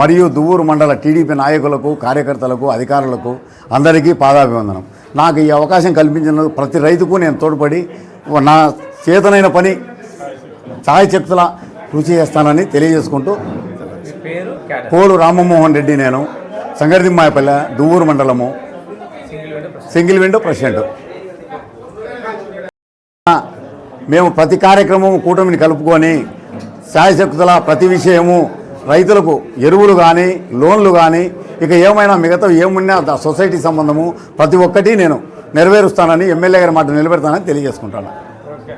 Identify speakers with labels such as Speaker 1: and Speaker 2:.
Speaker 1: మరియు దువ్వూరు మండల టీడీపీ నాయకులకు కార్యకర్తలకు అధికారులకు అందరికీ పాదాభివందనం. నాకు ఈ అవకాశం కల్పించిన ప్రతి రైతుకు నేను తోడ్పడి నా చేతనైన పని ఛాయచక్తుల కృషి చేస్తానని తెలియజేసుకుంటూ పోలు రామమోహన్ రెడ్డి నేను సంగడిదిమ్మాయపల్లె దువ్వూరు మండలము
Speaker 2: సింగిల్ విండో
Speaker 1: ప్రెసిడెంట్. మేము ప్రతి కార్యక్రమం కూటమిని కలుపుకొని శాయశక్తుల ప్రతి విషయము రైతులకు ఎరువులు కానీ లోన్లు కానీ ఇక ఏమైనా మిగతా ఏమున్నా సొసైటీ సంబంధము ప్రతి ఒక్కటి నేను నెరవేరుస్తానని ఎమ్మెల్యే గారి మాట నిలబెడతానని తెలియజేసుకుంటాను
Speaker 2: ఓకే.